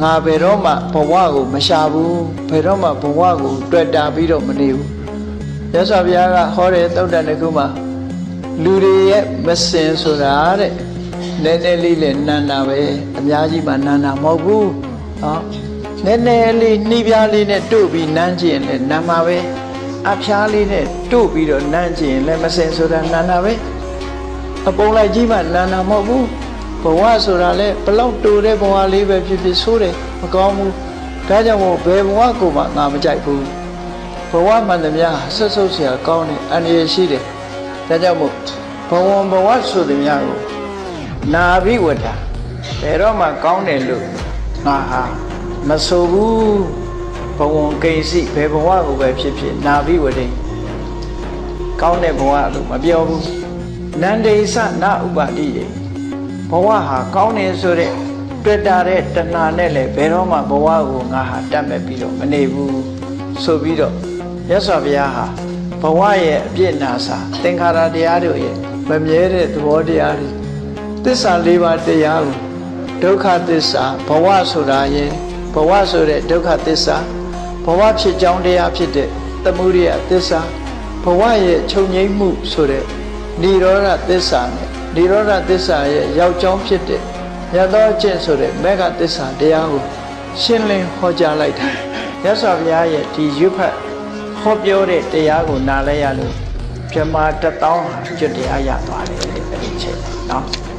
ငါဘယ်တော့မှဘဝကိုမရှာဘူးဘယ်တော့မှဘဝကိုတွေ့တာပြီးတော့မနေဘူးရသော်ဘုရားကဟောတဲ့သုတ်တန်တစ်ခုမှာလူတွေရဲ့မစင်ဆိုတာတဲ့နည်းနည်းလေးနဲ့နန္တာပဲအများကြီးမှနန္တာမဟုတ်ဘူးဟောနည်းနည်းလေးနှီးပြားလေးနဲ့တို့ပြီးနမ်းကျင်လဲနမ်းမှာပဲအဖျားလေးနဲ့တို့ပြီးတော့နမ်းကျင်လဲမစင်ဆိုတာနန္တာပဲအပုံလိုက်ကြီးမှနန္တာမဟုတ်ဘူး ဘဝဆိုတာလဲဘလောက်တူတဲ့ဘဝလေးပဲဖြစ်ဖြစ်ဆိုးတယ်မကောင်းဘူးဒါကြောင့်မို့ဘယ်ဘဝကိုမှငါမကြိုက်ဘူးဘဝမှန်သမျှဆွတ်ဆုပ်เสียကောင်းတယ်အန္တရာယ်ရှိတယ်ဒါကြောင့်မို့ဘဝဘဝဆိုသမျှကိုနာဘိဝတ္တာဘယ်တော့မှကောင်းတယ်လို့ငါဟာမဆိုဘူးဘဝကိစီဘယ်ဘဝကိုပဲဖြစ်ဖြစ်နာဘိဝတ္တိကောင်းတဲ့ဘဝလို့မပြောဘူးနန္ဒေသနာဥပါတိယေ ဘဝဟာကောင်းတယ်ဆိုတဲ့တွေ့တာတဲ့တဏှာနဲ့လည်းဘယ်တော့မှဘဝကိုငါဟာတတ်မဲ့ပြီးတော့မနေဘူးဆိုပြီးတော့ရသော်ဘုရားဟာဘဝရဲ့အပြစ်နာစာသင်္ခါရတရားတို့ရဲ့မမြဲတဲ့သဘောတရားတွေသစ္စာလေးပါးတရားကိုဒုက္ခသစ္စာဘဝဆိုတာရဲ့ဘဝဆိုတဲ့ဒုက္ခသစ္စာဘဝဖြစ်ကြောင်းတရားဖြစ်တဲ့သမုဒိယသစ္စာဘဝရဲ့ချုပ်ငြိမ်းမှုဆိုတဲ့និရောဓသစ္စာနဲ့ ဒီရောဓသစ္စာရဲ့ရောက်ကြောင်းဖြစ်တဲ့ရသောအကျင့်ဆိုတဲ့မေဃသစ္စာတရားကိုရှင်းလင်းဟောကြားလိုက်တာမြတ်စွာဘုရားရဲ့ဒီရွတ်ဖတ်ဟောပြောတဲ့တရားကိုနားလဲရလို့ပြမတသောဟာကျွတ်တရားရသွားတယ်အဲ့ဒီအချိန်နော်